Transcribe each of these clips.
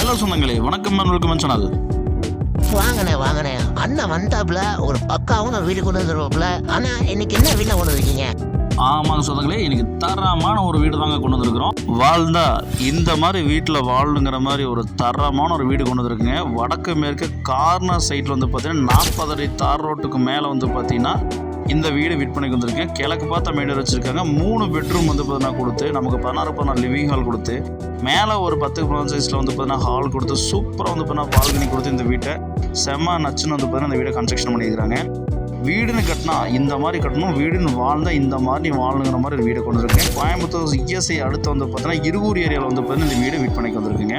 Hello சொந்தங்களே வணக்கம் welcome channel வாங்கண்ணே வாங்கண்ணே அண்ணன் வந்தாப்புல ஒரு பக்காவும் வீடு கொண்டு வந்துருவாப்புல. ஆனா இன்னைக்கு என்ன வீட்டில் கொண்டு வந்திருக்கீங்க? ஆமாங்க சொந்தங்களே இன்னைக்கு தரமான ஒரு வீடு தாங்க கொண்டு வந்திருக்கிறோம். வாழ்ந்தா இந்த மாதிரி வீட்டில் வாழணுங்கிற மாதிரி ஒரு தரமான ஒரு வீடு கொண்டு வந்திருக்குங்க. வடக்கு மேற்கு கார்னர் சைட்டில் வந்து பார்த்தீங்கன்னா நாற்பது அடி தார் ரோட்டுக்கு மேலே வந்து பார்த்தீங்கன்னா இந்த வீடு விற்பனைக்கு வந்திருக்கேன் கிழக்கு பார்த்த மேடு வச்சுருக்காங்க. மூணு பெட்ரூம் வந்து பார்த்தீங்கன்னா கொடுத்து நமக்கு பதினாறு பதினாறு லிவிங் ஹால் கொடுத்து மேலே ஒரு பத்துக்கு பதினஞ்சு சைஸில் வந்து பார்த்தீங்கன்னா ஹால் கொடுத்து சூப்பராக வந்து பார்த்தீங்கன்னா பால்கனி கொடுத்து இந்த வீட்டை செம்ம நச்சுன்னு வந்து பார்த்தீங்கன்னா இந்த வீடை கன்ஸ்ட்ரக்ஷன் பண்ணியிருக்காங்க வீடுன்னு கட்டினா இந்த மாதிரி கட்டணும் வீடுன்னு வாழ்ந்தால் இந்த மாதிரி நீ வாழணுங்கிற மாதிரி ஒரு வீடை கொண்டு இருக்கேன் கோயம்புத்தூர் இஎஸ்ஐ அடுத்து வந்து பார்த்தீங்கன்னா இருகூர் ஏரியாவில் வந்து பார்த்தீங்கன்னா இந்த வீடு விற்பனைக்கு வந்திருக்குங்க.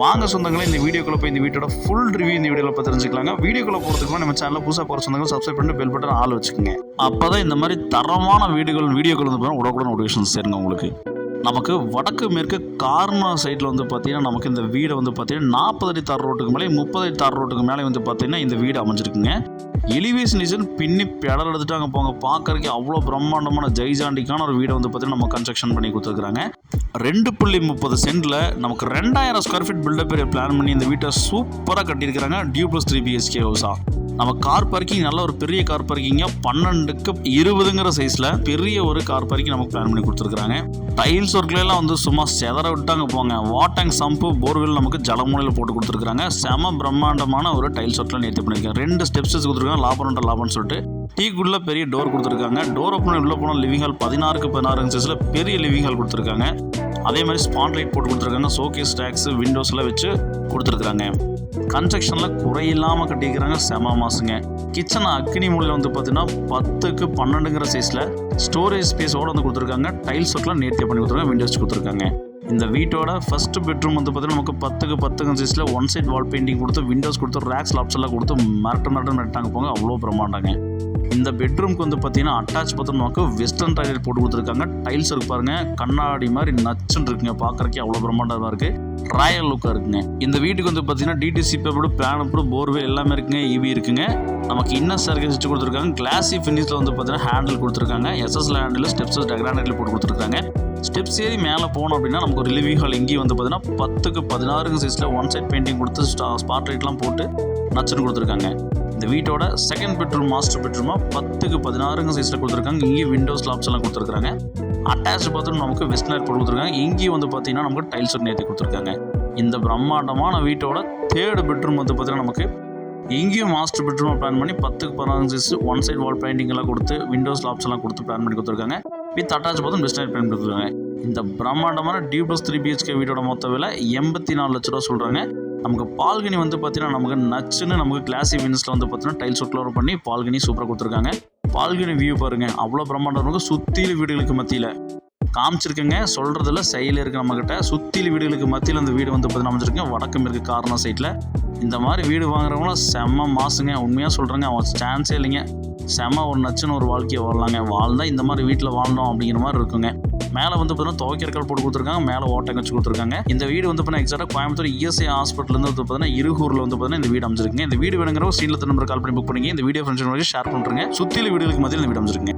வாங்க சொந்தங்களே இந்த வீடியோக்குள்ள போய் இந்த வீட்டோட ஃபுல் ரிவ்யூ இந்த வீடியோவில் பார்த்து தெரிஞ்சுக்கலாங்க. வீடியோக்குள்ள போகிறதுக்கு நம்ம சேனலில் புதுசாக போகிற சொந்தங்கள் சப்ஸ்கிரைப் பண்ணிட்டு பெல் பட்டன் ஆள் வச்சுக்கோங்க. அப்போ தான் இந்த மாதிரி தரமான வீடுகள் வீடியோக்கள் வந்து பார்த்தீங்கன்னா உடனுக்குடன் நோட்டிஃபிகேஷன் சேருங்க உங்களுக்கு. நமக்கு வடக்கு மேற்கு கார்னர் சைடில் வந்து பார்த்தீங்கன்னா நமக்கு இந்த வீடை வந்து பார்த்தீங்கன்னா நாற்பது அடி தார் ரோட்டுக்கு மேலே முப்பது அடி தார் ரோட்டுக்கு மேலே வந்து பார்த்தீங்கன்னா இந்த வீடு அமைஞ்சிருக்குங்க. எலிவேஷன் டிசைன் பின்னி பெடல் எடுத்துட்டாங்க போங்க. பார்க்கறதுக்கு அவ்வளோ பிரம்மாண்டமான ஜெய்ஜாண்டிக்கான ஒரு வீடை வந்து பார்த்தீங்கன்னா நம்ம கன்ஸ்ட்ரக்ஷன் பண்ணி கொடுத்துருக்குறாங்க. ரெண்டு புள்ளி முப்பது சென்டில் நமக்கு ரெண்டாயிரம் square feet built up area plan பண்ணி இந்த வீட்டை சூப்பராக கட்டியிருக்கிறாங்க. டியூ ப்ளஸ் த்ரீ பிஹெச்கே ஹவுஸா நம்ம கார் பார்க்கிங் நல்ல ஒரு பெரிய கார் பார்க்கிங்க பன்னெண்டுக்கு இருபதுங்கிற சைஸில் பெரிய ஒரு கார் பார்க்கிங் நமக்கு பிளான் பண்ணி கொடுத்துருக்காங்க டைல்ஸ் ஒர்க்லாம் வந்து சும்மா செதற விட்டாங்க போங்க. வாட்டங் சம்பு போர்வெல் நமக்கு ஜலமூலையில் போட்டு கொடுத்துருக்காங்க செம பிரம்மாண்டமான ஒரு டைல்ஸ் ஒர்க்கில் நேற்று பண்ணியிருக்காங்க. ரெண்டு ஸ்டெப்ஸ் கொடுத்துருக்காங்க. லாபம் லாபம்னு சொல்லிட்டு டீக்குள்ள பெரிய டோர் கொடுத்துருக்காங்க. டோர் ஓப்பன் உள்ள போனால் லிவிங் ஹால் பதினாறுக்கு பதினாறு சைஸில் பெரிய லிவிங் ஹால் கொடுத்துருக்காங்க. அதே மாதிரி ஸ்பாட் லைட் போட்டு கொடுத்துருக்காங்க. ஷோகேஸ் ஸ்டாக்ஸ் விண்டோஸ்லாம் வச்சு கொடுத்துருக்காங்க கன்ஸ்ட்ரக்ஷனில் குறையில்லாமல் கட்டிக்கிறாங்க செம மாசுங்க. கிச்சன் அக்னி மூலையில் வந்து பார்த்தீங்கன்னா பத்துக்கு பன்னெண்டுங்கிற சைஸில் ஸ்டோரேஜ் ஸ்பேஸோடு வந்து கொடுத்துருக்காங்க. டைல்ஸ் ஒர்க்லாம் நேர்த்தியாக பண்ணி கொடுத்துருக்காங்க. விண்டோஸ் கொடுத்துருக்காங்க. இந்த வீட்டோட ஃபஸ்ட்டு பெட்ரூம் வந்து பார்த்தீங்கன்னா நமக்கு பத்துக்கு பத்து சைஸில் ஒன் சைட் வால் பெயிண்டிங் கொடுத்து விண்டோஸ் கொடுத்து ரேக்ஸ் லாப்ஸ் எல்லாம் கொடுத்து மிரட்டு மிரட்டு நட்டாங்க போங்க அவ்வளோ பிரமாண்டாங்க இந்த பெட்ரூம்க்கு வந்து பார்த்தீங்கன்னா அட்டாச் பார்த்தோம் நமக்கு வெஸ்டர்ன் டாய்லெட் போட்டு கொடுத்துருக்காங்க. டைல்ஸ் இருக்கு பாருங்க கண்ணாடி மாதிரி நச்சுன்னு இருக்குங்க. பார்க்கறக்கே அவ்வளோ பிரம்மாண்டமாக இருக்குது ராயல் லுக்காக இருக்குங்க. இந்த வீட்டுக்கு வந்து பார்த்தீங்கன்னா DTC paper plan approve borewell எல்லாமே இருக்குங்க இவி இருக்குங்க. நமக்கு இன்னும் சர்க்கஸ் வச்சு கொடுத்துருக்காங்க. கிளாசி ஃபினிஷில் வந்து பார்த்தீங்கன்னா ஹேண்டில் கொடுத்துருக்காங்க. எஸ்எஸ்எல் ஹேண்டில் ஸ்டெப்ஸ் கிரானைட்டில் போட்டு கொடுத்துருக்காங்க. ஸ்டெப்ஸ் ஏறி மேலே போனோம் அப்படின்னா நமக்கு ஒரு லிவிங் ஹால் இங்கேயும் வந்து பார்த்தீங்கன்னா பத்துக்கு பதினாறுங்க சைஸில் ஒன் சைட் பெயிண்டிங் கொடுத்து ஸ்பாட் லைட்லாம் போட்டு நச்சுன்னு கொடுத்துருக்காங்க. இந்த வீட்டோட செகண்ட் பெட்ரூம் மாஸ்டர் பெட்ரூமாக பத்துக்கு பதினாறுங்க சைஸில் கொடுத்துருக்காங்க. இங்கேயும் விண்டோஸ் லாப்ஸ் எல்லாம் கொடுத்துருக்காங்க அட்டாச் பாத்ரூம் நமக்கு வெஸ்ட் போட்டு கொடுத்துருக்காங்க. இங்கேயும் வந்து பார்த்தீங்கன்னா நமக்கு டைல்ஸ் நேர்த்தி கொடுத்துருக்காங்க. இந்த பிரம்மாண்டமான வீட்டோட தேர்டு பெட்ரூம் வந்து பார்த்தீங்கன்னா நமக்கு இங்கேயும் மாஸ்டர் பெட்ரூம் பிளான் பண்ணி பத்துக்கு பதினாறு size one side wall painting எல்லாம் கொடுத்து விண்டோஸ் லாப்ஸ் எல்லாம் கொடுத்து பிளான் பண்ணி கொடுத்துருக்காங்க. With attach bathroom west light கொடுத்துருக்காங்க. இந்த பிரம்மாண்டமான டியூப்ளஸ் த்ரீ பிஹெச்கே வீட்டோட மொத்த விலை எண்பத்தி நாலு லட்ச ரூபா சொல்கிறாங்க நமக்கு பால்கனி வந்து பார்த்தீங்கன்னா நமக்கு நச்சுன்னு நமக்கு கிளாசி வின்ஸில் வந்து பார்த்தீங்கன்னா டைல்ஸ் ஒர்க்ல பண்ணி பால்கனி சூப்பராக கொடுத்துருக்காங்க. பால்கனி வியூ பாருங்க. அவ்வளோ பிரம்மாண்டம் இருக்கும். சுற்றில வீடுகளுக்கு மத்தியில். காமிச்சிருக்குங்க. சொல்கிறதுல செயல் இருக்குது நம்மக்கிட்ட சுற்றில வீடுகளுக்கு மத்தியில் அந்த வீடு வந்து பார்த்தீங்கன்னா அமைச்சிருக்கேன் வடக்கு மேற்கு காரணம் சைட்டில் இந்த மாதிரி வீடு வாங்குறவங்களாம் செம்ம மாசுங்க. உண்மையாக சொல்கிறேங்க அவன் சான்ஸே இல்லைங்க. செம்ம ஒரு நச்சுன்னு ஒரு வாழ்க்கையை வாழலாங்க. வாழ்ந்தால் இந்த மாதிரி வீட்டில் வாழணும் அப்படிங்கிற மாதிரி இருக்குங்க. மேலே வந்து பார்த்தீங்கன்னா துவைக்கிறக்கல் போட்டு கொடுத்துருக்காங்க மேலே ஓட்டங்க வச்சு கொடுத்துருக்காங்க. இந்த வீடு வந்து பார்த்தீங்கன்னா எக்ஸாக்டாக கோயம்புத்தூர் இஎஸ்ஐ ஹாஸ்பிட்டலேருந்து வந்து பார்த்தீங்கன்னா இருகூரில் வந்து பார்த்தீங்கன்னா இந்த வீடு அமைச்சிருக்குங்க இந்த வீடு வேணுங்கிற சீனில் நம்பர் கால் பண்ணி புக் பண்ணிங்க இந்த வீடியோ ஃப்ரெண்ட்ஸ் ஷேர் பண்ணுறேங்க சுற்றியில் வீடுகளுக்கு மத்தியில் இந்த வீடு அமைச்சிருக்குங்க